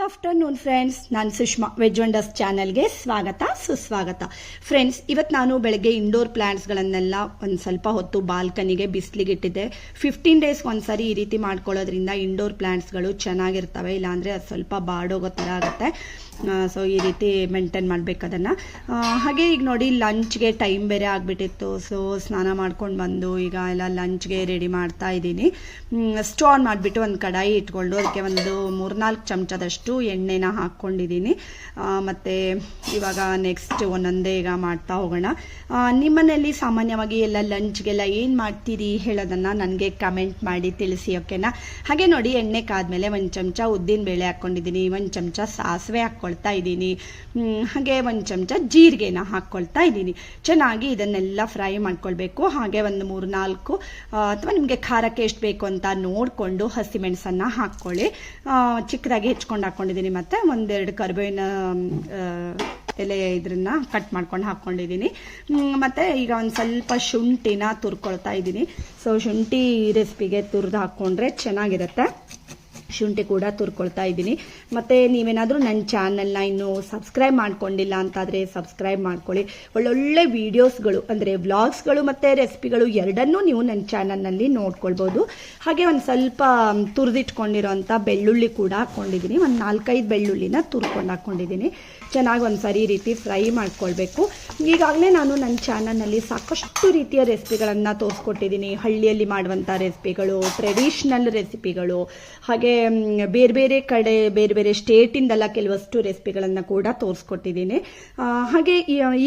Good afternoon friends ನಾನು Sushma veg wonders ಚಾನಲ್ಗೆ ಸ್ವಾಗತ, ಸುಸ್ವಾಗತ. ಫ್ರೆಂಡ್ಸ್ ಇವತ್ತು ನಾನು ಬೆಳಗ್ಗೆ ಇಂಡೋರ್ ಪ್ಲ್ಯಾಂಟ್ಸ್ಗಳನ್ನೆಲ್ಲ ಒಂದು ಸ್ವಲ್ಪ ಹೊತ್ತು ಬಾಲ್ಕನಿಗೆ ಬಿಸಿಲಿಗೆ ಇಟ್ಟಿದ್ದೆ ಫಿಫ್ಟೀನ್ ಡೇಸ್ ಒಂದ್ಸರಿ ಈ ರೀತಿ ಮಾಡ್ಕೊಳ್ಳೋದ್ರಿಂದ ಇಂಡೋರ್ ಪ್ಲ್ಯಾಂಟ್ಸ್ಗಳು ಚೆನ್ನಾಗಿರ್ತವೆ, ಇಲ್ಲಾಂದರೆ ಅದು ಸ್ವಲ್ಪ ಬಾಡೋಗೋ ಥರ ಆಗುತ್ತೆ. ಸೊ ಈ ರೀತಿ ಮೇಂಟೈನ್ ಮಾಡಬೇಕು ಅದನ್ನು ಹಾಗೆ ಈಗ ನೋಡಿ ಲಂಚ್ಗೆ ಟೈಮ್ ಬೇರೆ ಆಗಿಬಿಟ್ಟಿತ್ತು. ಸೊ ಸ್ನಾನ ಮಾಡ್ಕೊಂಡು ಬಂದು ಈಗ ಎಲ್ಲ ಲಂಚ್ಗೆ ರೆಡಿ ಮಾಡ್ತಾ ಇದ್ದೀನಿ. ಸ್ಟವ್ ಆನ್ ಮಾಡಿಬಿಟ್ಟು ಒಂದು ಕಡಾಯಿ ಇಟ್ಕೊಂಡು ಅದಕ್ಕೆ ಒಂದು ಮೂರ್ನಾಲ್ಕು ಚಮಚದಷ್ಟು ಎಣ್ಣೆನ ಹಾಕ್ಕೊಂಡಿದ್ದೀನಿ. ಮತ್ತು ಇವಾಗ ನೆಕ್ಸ್ಟ್ ಒಂದೊಂದೇ ಈಗ ಮಾಡ್ತಾ ಹೋಗೋಣ. ನಿಮ್ಮನೇಲಿ ಸಾಮಾನ್ಯವಾಗಿ ಎಲ್ಲ ಲಂಚ್ಗೆಲ್ಲ ಏನು ಮಾಡ್ತೀರಿ ಹೇಳೋದನ್ನು ನನಗೆ ಕಮೆಂಟ್ ಮಾಡಿ ತಿಳಿಸಿ ಓಕೆನಾ ಹಾಗೆ ನೋಡಿ ಎಣ್ಣೆ ಕಾದ್ಮೇಲೆ ಒಂದು ಚಮಚ ಉದ್ದಿನ ಬೇಳೆ ಹಾಕ್ಕೊಂಡಿದ್ದೀನಿ, ಒಂದು ಚಮಚ ಸಾಸಿವೆ ಹಾಕ್ಕೊಳ್ತಾ ಇದ್ದೀನಿ. ಹಾಗೆ ಒಂದು ಚಮಚ ಜೀರಿಗೆನ ಹಾಕ್ಕೊಳ್ತಾ ಇದ್ದೀನಿ. ಚೆನ್ನಾಗಿ ಇದನ್ನೆಲ್ಲ ಫ್ರೈ ಮಾಡ್ಕೊಳ್ಬೇಕು. ಹಾಗೆ ಒಂದು ಮೂರು ನಾಲ್ಕು ಅಥವಾ ನಿಮಗೆ ಖಾರಕ್ಕೆ ಎಷ್ಟು ಬೇಕು ಅಂತ ನೋಡಿಕೊಂಡು ಹಸಿಮೆಣಸನ್ನು ಹಾಕ್ಕೊಳ್ಳಿ. ಚಿಕ್ಕದಾಗಿ ಹೆಚ್ಕೊಂಡು ಹಾಕ್ಕೊಂಡಿದ್ದೀನಿ ಮತ್ತು ಒಂದೆರಡು ಕರಿಬೇವಿನ ಎಲೆ ಇದ್ರನ್ನ ಕಟ್ ಮಾಡ್ಕೊಂಡು ಹಾಕ್ಕೊಂಡಿದ್ದೀನಿ. ಮತ್ತೆ ಈಗ ಒಂದು ಸ್ವಲ್ಪ ಶುಂಠಿನ ತುರ್ಕೊಳ್ತಾ ಇದ್ದೀನಿ. ಸೊ ಶುಂಠಿ ರೆಸಿಪಿಗೆ ತುರಿದು ಹಾಕ್ಕೊಂಡ್ರೆ ಚೆನ್ನಾಗಿರುತ್ತೆ. ಶುಂಠಿ ಕೂಡ ತುರ್ಕೊಳ್ತಾ ಇದ್ದೀನಿ. ಮತ್ತು ನೀವೇನಾದರೂ ನನ್ನ ಚಾನಲ್ನ ಇನ್ನೂ ಸಬ್ಸ್ಕ್ರೈಬ್ ಮಾಡ್ಕೊಂಡಿಲ್ಲ ಅಂತಾದರೆ ಸಬ್ಸ್ಕ್ರೈಬ್ ಮಾಡ್ಕೊಳ್ಳಿ. ಒಳ್ಳೊಳ್ಳೆ ವೀಡಿಯೋಸ್ಗಳು, ಅಂದರೆ ವ್ಲಾಗ್ಸ್ಗಳು ಮತ್ತು ರೆಸಿಪಿಗಳು ಎರಡನ್ನೂ ನೀವು ನನ್ನ ಚಾನಲ್ನಲ್ಲಿ ನೋಡ್ಕೊಳ್ಬೋದು. ಹಾಗೆ ಒಂದು ಸ್ವಲ್ಪ ತುರಿದಿಟ್ಕೊಂಡಿರೋಂಥ ಬೆಳ್ಳುಳ್ಳಿ ಕೂಡ ಹಾಕ್ಕೊಂಡಿದ್ದೀನಿ. ಒಂದು ನಾಲ್ಕೈದು ಬೆಳ್ಳುಳ್ಳಿನ ತುರ್ಕೊಂಡು ಹಾಕ್ಕೊಂಡಿದ್ದೀನಿ. ಚೆನ್ನಾಗಿ ಒಂದು ಸರಿ ರೀತಿ ಫ್ರೈ ಮಾಡ್ಕೊಳ್ಬೇಕು. ಈಗಾಗಲೇ ನಾನು ನನ್ನ ಚಾನಲ್ನಲ್ಲಿ ಸಾಕಷ್ಟು ರೀತಿಯ ರೆಸಿಪಿಗಳನ್ನು ತೋರಿಸ್ಕೊಟ್ಟಿದ್ದೀನಿ. ಹಳ್ಳಿಯಲ್ಲಿ ಮಾಡುವಂಥ ರೆಸಿಪಿಗಳು ಟ್ರೆಡಿಷ್ನಲ್ ರೆಸಿಪಿಗಳು, ಹಾಗೆ ಬೇರೆ ಬೇರೆ ಕಡೆ, ಬೇರೆ ಬೇರೆ ಸ್ಟೇಟಿಂದೆಲ್ಲ ಕೆಲವಷ್ಟು ರೆಸಿಪಿಗಳನ್ನು ಕೂಡ ತೋರಿಸ್ಕೊಟ್ಟಿದ್ದೀನಿ. ಹಾಗೆ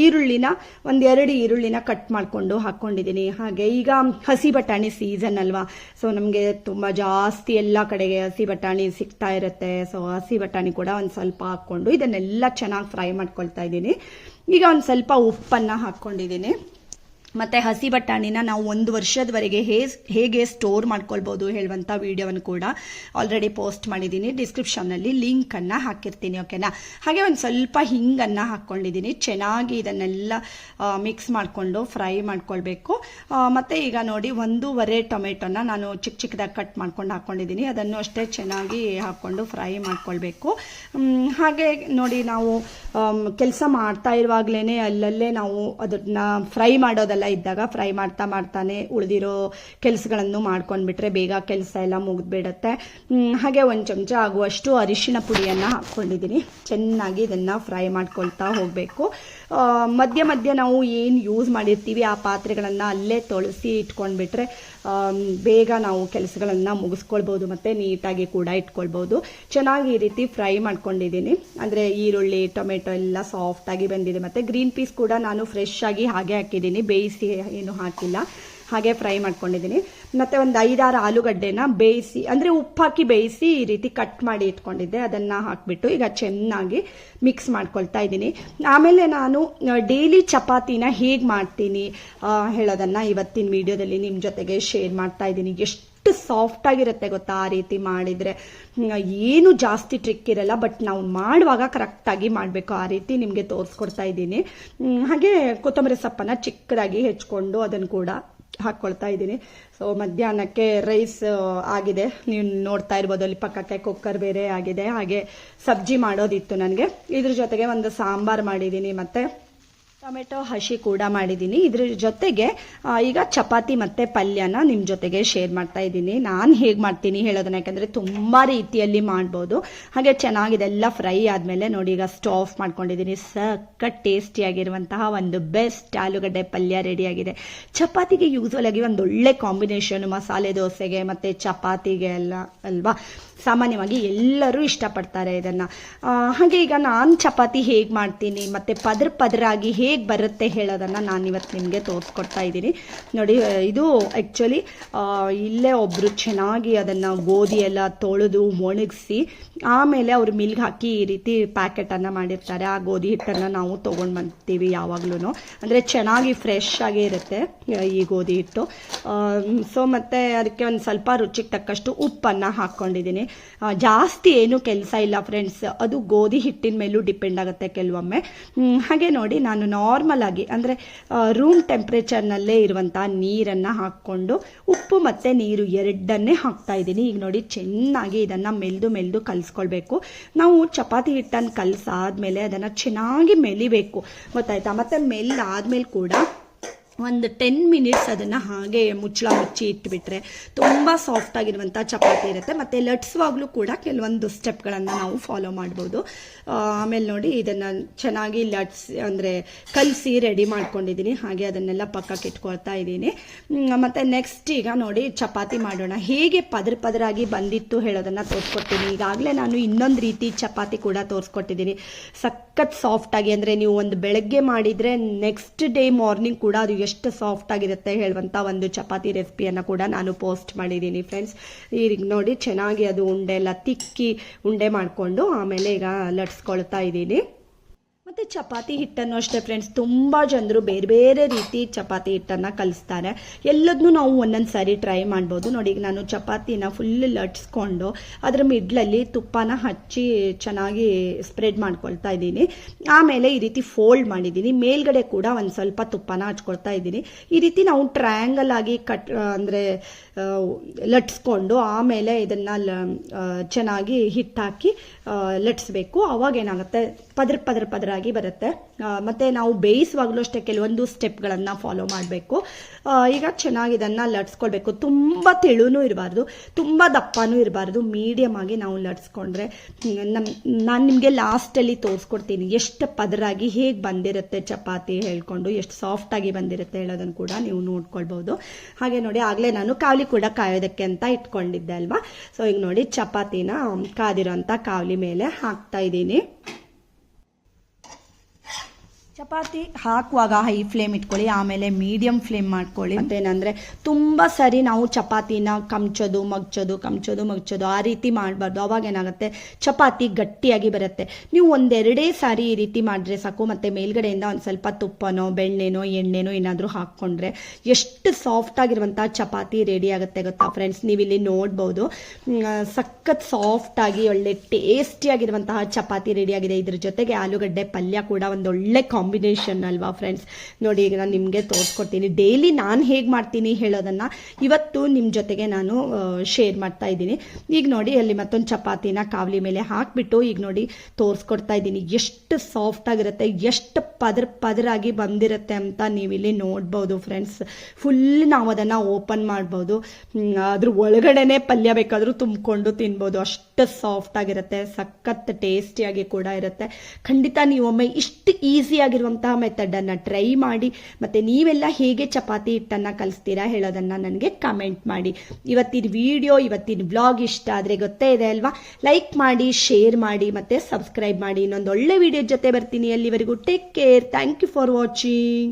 ಈರುಳ್ಳಿನ ಒಂದೆರಡು ಈರುಳ್ಳಿನ ಕಟ್ ಮಾಡಿಕೊಂಡು ಹಾಕ್ಕೊಂಡಿದ್ದೀನಿ. ಹಾಗೆ ಈಗ ಹಸಿ ಬಟಾಣಿ ಸೀಸನ್ ಅಲ್ವಾ? ಸೊ ನಮಗೆ ತುಂಬ ಜಾಸ್ತಿ ಎಲ್ಲ ಕಡೆಗೆ ಹಸಿ ಬಟಾಣಿ ಸಿಗ್ತಾ ಇರುತ್ತೆ. ಸೊ ಹಸಿ ಬಟಾಣಿ ಕೂಡ ಒಂದು ಸ್ವಲ್ಪ ಹಾಕ್ಕೊಂಡು ಇದನ್ನೆಲ್ಲ ಚೆನ್ನಾಗಿ ಫ್ರೈ ಮಾಡ್ಕೊಳ್ತಾ ಇದ್ದೀನಿ. ಈಗ ಒಂದು ಸ್ವಲ್ಪ ಉಪ್ಪನ್ನು ಹಾಕ್ಕೊಂಡಿದ್ದೀನಿ. ಮತ್ತು ಹಸಿ ಬಟಾಣಿನ ನಾವು ಒಂದು ವರ್ಷದವರೆಗೆ ಹೇ ಹೇಗೆ ಸ್ಟೋರ್ ಮಾಡ್ಕೊಳ್ಬೋದು ಹೇಳುವಂಥ ವಿಡಿಯೋವನ್ನು ಕೂಡ ಆಲ್ರೆಡಿ ಪೋಸ್ಟ್ ಮಾಡಿದ್ದೀನಿ. ಡಿಸ್ಕ್ರಿಪ್ಷನ್ನಲ್ಲಿ ಲಿಂಕನ್ನು ಹಾಕಿರ್ತೀನಿ ಓಕೆನಾ ಹಾಗೆ ಒಂದು ಸ್ವಲ್ಪ ಹಿಂಗನ್ನು ಹಾಕ್ಕೊಂಡಿದ್ದೀನಿ ಚೆನ್ನಾಗಿ ಇದನ್ನೆಲ್ಲ ಮಿಕ್ಸ್ ಮಾಡಿಕೊಂಡು ಫ್ರೈ ಮಾಡ್ಕೊಳ್ಬೇಕು. ಮತ್ತು ಮತ್ತೆ ಈಗ ನೋಡಿ ಒಂದೂವರೆ ಟೊಮೆಟೊನ ನಾನು ಚಿಕ್ಕ ಚಿಕ್ಕದಾಗಿ ಕಟ್ ಮಾಡ್ಕೊಂಡು ಹಾಕ್ಕೊಂಡಿದ್ದೀನಿ ಅದನ್ನು ಅಷ್ಟೇ ಚೆನ್ನಾಗಿ ಹಾಕ್ಕೊಂಡು ಫ್ರೈ ಮಾಡ್ಕೊಳ್ಬೇಕು. ಹಾಗೆ ನೋಡಿ ನಾವು ಕೆಲಸ ಮಾಡ್ತಾ ಇರುವಾಗಲೇ ಅಲ್ಲಲ್ಲೇ ನಾವು ಅದನ್ನ ಫ್ರೈ ಮಾಡೋದೆಲ್ಲ ಇದ್ದಾಗ ಫ್ರೈ ಮಾಡ್ತಾ ಮಾಡ್ತಾನೆ ಉಳಿದಿರೋ ಕೆಲಸಗಳನ್ನು ಮಾಡ್ಕೊಂಡ್ಬಿಟ್ರೆ ಬೇಗ ಕೆಲಸ ಎಲ್ಲ ಮುಗಿದ್ಬಿಡತ್ತೆ. ಹಾಗೆ ಒಂದು ಚಮಚ ಆಗುವಷ್ಟು ಅರಿಶಿಣ ಪುಡಿಯನ್ನು ಹಾಕ್ಕೊಂಡಿದ್ದೀನಿ. ಚೆನ್ನಾಗಿ ಇದನ್ನು ಫ್ರೈ ಮಾಡ್ಕೊಳ್ತಾ ಹೋಗಬೇಕು. ಮಧ್ಯ ಮಧ್ಯ ನಾವು ಏನು ಯೂಸ್ ಮಾಡಿರ್ತೀವಿ ಆ ಪಾತ್ರೆಗಳನ್ನು ಅಲ್ಲೇ ತೊಳಸಿ ಇಟ್ಕೊಂಡ್ಬಿಟ್ರೆ ಬೇಗ ನಾವು ಕೆಲಸಗಳನ್ನು ಮುಗಿಸ್ಕೊಳ್ಬೋದು ಮತ್ತು ನೀಟಾಗಿ ಕೂಡ ಇಟ್ಕೊಳ್ಬೋದು. ಚೆನ್ನಾಗಿ ಈ ರೀತಿ ಫ್ರೈ ಮಾಡ್ಕೊಂಡಿದ್ದೀನಿ. ಅಂದರೆ ಈರುಳ್ಳಿ, ಟೊಮೆಟೊ ಎಲ್ಲ ಸಾಫ್ಟಾಗಿ ಬಂದಿದೆ. ಮತ್ತು ಗ್ರೀನ್ ಪೀಸ್ ಕೂಡ ನಾನು ಫ್ರೆಶ್ ಆಗಿ ಹಾಗೆ ಹಾಕಿದ್ದೀನಿ. ಬೇಯಿಸಿ ಏನು ಹಾಕಿಲ್ಲ. ಹಾಗೆ ಫ್ರೈ ಮಾಡ್ಕೊಂಡಿದ್ದೀನಿ. ಮತ್ತೆ ಒಂದು ಐದಾರು ಆಲೂಗಡ್ಡೆನ ಬೇಯಿಸಿ, ಅಂದರೆ ಉಪ್ಪು ಹಾಕಿ ಬೇಯಿಸಿ ಈ ರೀತಿ ಕಟ್ ಮಾಡಿ ಇಟ್ಕೊಂಡಿದ್ದೆ. ಅದನ್ನು ಹಾಕಿಬಿಟ್ಟು ಈಗ ಚೆನ್ನಾಗಿ ಮಿಕ್ಸ್ ಮಾಡ್ಕೊಳ್ತಾ ಇದ್ದೀನಿ. ಆಮೇಲೆ ನಾನು ಡೈಲಿ ಚಪಾತಿನ ಹೇಗೆ ಮಾಡ್ತೀನಿ ಹೇಳೋದನ್ನು ಇವತ್ತಿನ ವಿಡಿಯೋದಲ್ಲಿ ನಿಮ್ಮ ಜೊತೆಗೆ ಶೇರ್ ಮಾಡ್ತಾ ಇದ್ದೀನಿ. ಎಷ್ಟು ಸಾಫ್ಟ್ ಆಗಿರುತ್ತೆ ಗೊತ್ತಾ ಆ ರೀತಿ ಮಾಡಿದರೆ. ಏನು ಜಾಸ್ತಿ ಟ್ರಿಕ್ ಇರಲ್ಲ ಬಟ್ ನಾವು ಮಾಡುವಾಗ ಕರೆಕ್ಟಾಗಿ ಮಾಡಬೇಕು ಆ ರೀತಿ ನಿಮಗೆ ತೋರಿಸ್ಕೊಡ್ತಾ ಇದ್ದೀನಿ. ಹಾಗೆ ಕೊತ್ತಂಬರಿ ಸೊಪ್ಪನ್ನು ಚಿಕ್ಕದಾಗಿ ಹೆಚ್ಕೊಂಡು ಅದನ್ನು ಕೂಡ ಹಾಕ್ಕೊಳ್ತಾ ಇದ್ದೀನಿ. ಸೊ ಮಧ್ಯಾಹ್ನಕ್ಕೆ ರೈಸ್ ಆಗಿದೆ. ನೀವು ನೋಡ್ತಾ ಇರ್ಬೋದು, ಅಲ್ಲಿ ಪಕ್ಕಕ್ಕೆ ಕುಕ್ಕರ್ ಬೇರೆ ಆಗಿದೆ. ಹಾಗೆ ಸಬ್ಜಿ ಮಾಡೋದಿತ್ತು ನನಗೆ. ಇದ್ರ ಜೊತೆಗೆ ಒಂದು ಸಾಂಬಾರು ಮಾಡಿದ್ದೀನಿ ಮತ್ತು. ಟೊಮೆಟೊ ಹಸಿ ಕೂಡ ಮಾಡಿದ್ದೀನಿ. ಇದ್ರ ಜೊತೆಗೆ ಈಗ ಚಪಾತಿ ಮತ್ತು ಪಲ್ಯನ ನಿಮ್ಮ ಜೊತೆಗೆ ಶೇರ್ ಮಾಡ್ತಾ ಇದ್ದೀನಿ. ನಾನು ಹೇಗೆ ಮಾಡ್ತೀನಿ ಹೇಳೋದನ್ನ, ಯಾಕಂದರೆ ತುಂಬ ರೀತಿಯಲ್ಲಿ ಮಾಡ್ಬೋದು. ಹಾಗೆ ಚೆನ್ನಾಗಿದೆಲ್ಲ ಫ್ರೈ ಆದಮೇಲೆ ನೋಡಿ, ಈಗ ಸ್ಟವ್ ಆಫ್ ಮಾಡ್ಕೊಂಡಿದ್ದೀನಿ. ಸಖತ್ ಟೇಸ್ಟಿಯಾಗಿರುವಂತಹ ಒಂದು ಬೆಸ್ಟ್ ಆಲೂಗಡ್ಡೆ ಪಲ್ಯ ರೆಡಿಯಾಗಿದೆ ಚಪಾತಿಗೆ ಯೂಸ್ವಲ್ ಆಗಿ ಒಂದು ಒಳ್ಳೆ ಕಾಂಬಿನೇಷನ್ ಮಸಾಲೆ ದೋಸೆಗೆ ಮತ್ತು ಚಪಾತಿಗೆ ಎಲ್ಲ, ಅಲ್ವಾ? ಸಾಮಾನ್ಯವಾಗಿ ಎಲ್ಲರೂ ಇಷ್ಟಪಡ್ತಾರೆ ಇದನ್ನು. ಹಾಗೆ ಈಗ ನಾನು ಚಪಾತಿ ಹೇಗೆ ಮಾಡ್ತೀನಿ, ಮತ್ತು ಪದ್ರ ಪದರಾಗಿ ಹೇಗೆ ಬರುತ್ತೆ ಹೇಳೋದನ್ನು ನಾನು ಇವತ್ತು ನಿಮಗೆ ತೋರಿಸ್ಕೊಡ್ತಾ ಇದ್ದೀನಿ. ನೋಡಿ, ಇದು ಆ್ಯಕ್ಚುಲಿ ಇಲ್ಲೇ ಒಬ್ಬರು ಚೆನ್ನಾಗಿ ಅದನ್ನು ಗೋಧಿ ಎಲ್ಲ ತೊಳೆದು ಒಣಗಿಸಿ, ಆಮೇಲೆ ಅವ್ರು ಮಿಲ್ಗೆ ಹಾಕಿ ಈ ರೀತಿ ಪ್ಯಾಕೆಟನ್ನು ಮಾಡಿರ್ತಾರೆ. ಆ ಗೋಧಿ ಹಿಟ್ಟನ್ನು ನಾವು ತೊಗೊಂಡು ಬರ್ತೀವಿ ಯಾವಾಗ್ಲೂ ಅಂದರೆ ಚೆನ್ನಾಗಿ ಫ್ರೆಶ್ ಆಗೇ ಇರುತ್ತೆ ಈ ಗೋಧಿ ಹಿಟ್ಟು. ಸೊ ಮತ್ತು ಅದಕ್ಕೆ ಒಂದು ಸ್ವಲ್ಪ ರುಚಿಗೆ ತಕ್ಕಷ್ಟು ಉಪ್ಪನ್ನು ಹಾಕ್ಕೊಂಡಿದ್ದೀನಿ ಜಾಸ್ತಿ ಏನು ಕೆಲಸ ಇಲ್ಲ ಫ್ರೆಂಡ್ಸ್ ಅದು ಗೋಧಿ ಹಿಟ್ಟಿನ ಮೇಲೂ ಡಿಪೆಂಡ್ ಆಗುತ್ತೆ ಕೆಲವೊಮ್ಮೆ. ಹಾಗೆ ನೋಡಿ ನಾನು ನಾರ್ಮಲ್ ಆಗಿ, ಅಂದರೆ ರೂಮ್ ಟೆಂಪ್ರೇಚರ್ನಲ್ಲೇ ಇರುವಂಥ ನೀರನ್ನು ಹಾಕ್ಕೊಂಡು ಉಪ್ಪು ಮತ್ತು ನೀರು ಎರಡನ್ನೇ ಹಾಕ್ತಾ ಇದ್ದೀನಿ. ಈಗ ನೋಡಿ ಚೆನ್ನಾಗಿ ಇದನ್ನು ಮೆಲ್ದು ಮೆಲ್ದು ಕಲಿಸ್ಕೊಳ್ಬೇಕು. ನಾವು ಚಪಾತಿ ಹಿಟ್ಟನ್ನು ಕಲಸಾದ್ಮೇಲೆ ಅದನ್ನು ಚೆನ್ನಾಗಿ ಮೆಲಿಬೇಕು. ಗೊತ್ತಾಯ್ತಾ? ಮತ್ತು ಮೆಲ್ಲಾದ್ಮೇಲೆ ಕೂಡ ಒಂದು ಟೆನ್ ಮಿನಿಟ್ಸ್ ಅದನ್ನು ಹಾಗೆ ಮುಚ್ಚಳ ಮುಚ್ಚಿ ಇಟ್ಬಿಟ್ರೆ ತುಂಬ ಸಾಫ್ಟ್ ಆಗಿರುವಂಥ ಚಪಾತಿ ಇರುತ್ತೆ. ಮತ್ತು ಲಟ್ಸುವಾಗಲೂ ಕೂಡ ಕೆಲವೊಂದು ಸ್ಟೆಪ್ಗಳನ್ನು ನಾವು ಫಾಲೋ ಮಾಡ್ಬೋದು. ಆಮೇಲೆ ನೋಡಿ ಇದನ್ನು ಚೆನ್ನಾಗಿ ಲಟ್ಸ್ ಅಂದರೆ ಕಲಸಿ ರೆಡಿ ಮಾಡ್ಕೊಂಡಿದ್ದೀನಿ ಹಾಗೆ ಅದನ್ನೆಲ್ಲ ಪಕ್ಕಕ್ಕೆ ಇಟ್ಕೊಳ್ತಾ ಇದ್ದೀನಿ. ಮತ್ತು ನೆಕ್ಸ್ಟ್ ಈಗ ನೋಡಿ ಚಪಾತಿ ಮಾಡೋಣ. ಹೇಗೆ ಪದ್ರ ಪದರಾಗಿ ಬಂದಿತ್ತು ಹೇಳೋದನ್ನು ತೋರಿಸ್ಕೊಡ್ತೀನಿ. ಈಗಾಗಲೇ ನಾನು ಇನ್ನೊಂದು ರೀತಿ ಚಪಾತಿ ಕೂಡ ತೋರಿಸ್ಕೊಟ್ಟಿದ್ದೀನಿ ಸಖತ್ ಸಾಫ್ಟಾಗಿ ಅಂದರೆ ನೀವು ಒಂದು ಬೆಳಗ್ಗೆ ಮಾಡಿದರೆ ನೆಕ್ಸ್ಟ್ ಡೇ ಮಾರ್ನಿಂಗ್ ಕೂಡ ಅದು ಎಷ್ಟು ಸಾಫ್ಟ್ ಆಗಿರುತ್ತೆ ಹೇಳುವಂಥ ಒಂದು ಚಪಾತಿ ರೆಸಿಪಿಯನ್ನು ಕೂಡ ನಾನು ಪೋಸ್ಟ್ ಮಾಡಿದ್ದೀನಿ ಫ್ರೆಂಡ್ಸ್ ಈಗ ನೋಡಿ, ಚೆನ್ನಾಗಿ ಅದು ಉಂಡೆ ಎಲ್ಲ ತಿಕ್ಕಿ ಉಂಡೆ ಮಾಡಿಕೊಂಡು ಆಮೇಲೆ ಈಗ ಲಟ್ಸ್ಕೊಳ್ತಾ ಇದ್ದೀನಿ. ಮತ್ತು ಚಪಾತಿ ಹಿಟ್ಟನ್ನು ಅಷ್ಟೇ ಫ್ರೆಂಡ್ಸ್ ತುಂಬ ಜನರು ಬೇರೆ ಬೇರೆ ರೀತಿ ಚಪಾತಿ ಹಿಟ್ಟನ್ನು ಕಲಿಸ್ತಾರೆ. ಎಲ್ಲದನ್ನೂ ನಾವು ಒಂದೊಂದು ಸಾರಿ ಟ್ರೈ ಮಾಡ್ಬೋದು. ನೋಡಿ, ಈಗ ನಾನು ಚಪಾತಿನ ಫುಲ್ ಲಟ್ಸ್ಕೊಂಡು ಅದರ ಮಿಡ್ಲಲ್ಲಿ ತುಪ್ಪನ ಹಚ್ಚಿ ಚೆನ್ನಾಗಿ ಸ್ಪ್ರೆಡ್ ಮಾಡ್ಕೊಳ್ತಾ ಇದ್ದೀನಿ. ಆಮೇಲೆ ಈ ರೀತಿ ಫೋಲ್ಡ್ ಮಾಡಿದ್ದೀನಿ. ಮೇಲ್ಗಡೆ ಕೂಡ ಒಂದು ಸ್ವಲ್ಪ ತುಪ್ಪನ ಹಚ್ಕೊಳ್ತಾ ಇದ್ದೀನಿ. ಈ ರೀತಿ ನಾವು ಟ್ರಯಾಂಗಲ್ ಆಗಿ ಕಟ್ ಅಂದರೆ ಲಟ್ಸ್ಕೊಂಡು ಆಮೇಲೆ ಇದನ್ನು ಚೆನ್ನಾಗಿ ಹಿಟ್ಟಾಕಿ ಲಟ್ಸ್ಬೇಕು. ಅವಾಗ ಏನಾಗುತ್ತೆ? ಪದ್ರ ಪದರ್ ಪದರಾಗಿ ಬರುತ್ತೆ. ಮತ್ತೆ ನಾವು ಬೇಯಿಸುವಾಗಲೂ ಅಷ್ಟೇ ಕೆಲವೊಂದು ಸ್ಟೆಪ್ಗಳನ್ನು ಫಾಲೋ ಮಾಡಬೇಕು. ಈಗ ಚೆನ್ನಾಗಿ ಇದನ್ನು ಲಟ್ಸ್ಕೊಳ್ಬೇಕು. ತುಂಬ ತೆಳುನೂ ಇರಬಾರ್ದು, ತುಂಬ ದಪ್ಪನೂ ಇರಬಾರ್ದು. ಮೀಡಿಯಮ್ ಆಗಿ ನಾವು ಲಟ್ಸ್ಕೊಂಡ್ರೆ ನಮ್ಮ ನಾನು ನಿಮಗೆ ಲಾಸ್ಟಲ್ಲಿ ತೋರಿಸ್ಕೊಡ್ತೀನಿ. ಎಷ್ಟು ಪದರಾಗಿ ಹೇಗೆ ಬಂದಿರುತ್ತೆ ಚಪಾತಿ ಹೇಳ್ಕೊಂಡು, ಎಷ್ಟು ಸಾಫ್ಟಾಗಿ ಬಂದಿರುತ್ತೆ ಹೇಳೋದನ್ನು ಕೂಡ ನೀವು ನೋಡ್ಕೊಳ್ಬೋದು. ಹಾಗೆ ನೋಡಿ, ಆಗಲೇ ನಾನು ಕಾವಲಿ ಕೂಡ ಕಾಯೋದಕ್ಕೆ ಅಂತ ಇಟ್ಕೊಂಡಿದ್ದೆ ಅಲ್ವಾ? ಸೊ ಈಗ ನೋಡಿ, ಚಪಾತಿನ ಕಾದಿರೋಂಥ ಕಾವಲಿ ಮೇಲೆ ಹಾಕ್ತಾ ಇದ್ದೀನಿ. ಚಪಾತಿ ಹಾಕುವಾಗ ಹೈ ಫ್ಲೇಮ್ ಇಟ್ಕೊಳ್ಳಿ, ಆಮೇಲೆ ಮೀಡಿಯಂ ಫ್ಲೇಮ್ ಮಾಡ್ಕೊಳ್ಳಿ. ಮತ್ತೇನಂದ್ರೆ ತುಂಬ ಸರಿ ನಾವು ಚಪಾತಿನ ಕಮ್ಚೋದು, ಮಗ್ಚೋದು ಕಮ್ಚೋದು, ಮಗ್ಚೋದು ಆ ರೀತಿ ಮಾಡಬಾರ್ದು. ಅವಾಗ ಏನಾಗುತ್ತೆ? ಚಪಾತಿ ಗಟ್ಟಿಯಾಗಿ ಬರುತ್ತೆ. ನೀವು ಒಂದೆರಡೇ ಸಾರಿ ಈ ರೀತಿ ಮಾಡಿದ್ರೆ ಸಾಕು. ಮತ್ತೆ ಮೇಲ್ಗಡೆಯಿಂದ ಒಂದು ಸ್ವಲ್ಪ ತುಪ್ಪನೋ, ಬೆಣ್ಣೆನೋ, ಎಣ್ಣೆನೋ ಏನಾದರೂ ಹಾಕ್ಕೊಂಡ್ರೆ ಎಷ್ಟು ಸಾಫ್ಟ್ ಆಗಿರುವಂಥ ಚಪಾತಿ ರೆಡಿ ಆಗುತ್ತೆ ಗೊತ್ತಾ ಫ್ರೆಂಡ್ಸ್ ನೀವು ಇಲ್ಲಿ ನೋಡ್ಬೋದು ಸಖತ್ ಆಗಿ ಒಳ್ಳೆ ಟೇಸ್ಟಿ ಆಗಿರುವಂತಹ ಚಪಾತಿ ಆಗಿದೆ. ಇದ್ರ ಜೊತೆಗೆ ಆಲೂಗಡ್ಡೆ ಪಲ್ಯ ಕೂಡ ಒಂದು ಒಳ್ಳೆ ಕಾಂಬಿನೇಷನ್ ಅಲ್ವಾ ಫ್ರೆಂಡ್ಸ್ ನೋಡಿ, ಈಗ ನಾನು ನಿಮಗೆ ತೋರಿಸ್ಕೊಡ್ತೀನಿ. ಡೈಲಿ ನಾನು ಹೇಗೆ ಮಾಡ್ತೀನಿ ಹೇಳೋದನ್ನು ಇವತ್ತು ನಿಮ್ಮ ಜೊತೆಗೆ ನಾನು ಶೇರ್ ಮಾಡ್ತಾ ಇದ್ದೀನಿ. ಈಗ ನೋಡಿ, ಅಲ್ಲಿ ಮತ್ತೊಂದು ಚಪಾತಿನ ಕಾವಲಿ ಮೇಲೆ ಹಾಕಿಬಿಟ್ಟು ಈಗ ನೋಡಿ ತೋರಿಸ್ಕೊಡ್ತಾ ಇದ್ದೀನಿ. ಎಷ್ಟು ಸಾಫ್ಟ್ ಆಗಿರುತ್ತೆ, ಎಷ್ಟು ಪದರ್ ಪದರಾಗಿ ಬಂದಿರುತ್ತೆ ಅಂತ ನೀವಿಲ್ಲಿ ನೋಡ್ಬೋದು ಫ್ರೆಂಡ್ಸ್ ಫುಲ್ ನಾವು ಅದನ್ನು ಓಪನ್ ಮಾಡ್ಬೋದು. ಅದ್ರ ಒಳಗಡೆನೆ ಪಲ್ಯ ಬೇಕಾದರೂ ತುಂಬಿಕೊಂಡು ತಿನ್ಬೋದು. ಅಷ್ಟು ಸಾಫ್ಟ್ ಆಗಿರುತ್ತೆ, ಸಖತ್ ಟೇಸ್ಟಿಯಾಗಿ ಕೂಡ ಇರುತ್ತೆ. ಖಂಡಿತ ನೀವೊಮ್ಮೆ ಇಷ್ಟು ಈಸಿ ಆಗಿರುವಂತಹ ಮೆಥಡನ್ನು ಟ್ರೈ ಮಾಡಿ, ಮತ್ತೆ ನೀವೆಲ್ಲ ಹೇಗೆ ಚಪಾತಿ ಹಿಟ್ಟನ್ನು ಕಲಿಸ್ತೀರಾ ಹೇಳೋದನ್ನು ನನಗೆ ಕಮೆಂಟ್ ಮಾಡಿ. ಇವತ್ತಿನ ವಿಡಿಯೋ ಇವತ್ತಿನ ಬ್ಲಾಗ್ ಇಷ್ಟ ಆದರೆ ಗೊತ್ತೇ ಇದೆ ಅಲ್ವಾ? ಲೈಕ್ ಮಾಡಿ ಶೇರ್ ಮಾಡಿ, ಮತ್ತೆ ಸಬ್ಸ್ಕ್ರೈಬ್ ಮಾಡಿ. ಇನ್ನೊಂದು ಒಳ್ಳೆ ವಿಡಿಯೋ ಜೊತೆ ಬರ್ತೀನಿ ಅಲ್ಲಿವರೆಗೂ. Take care thank you for watching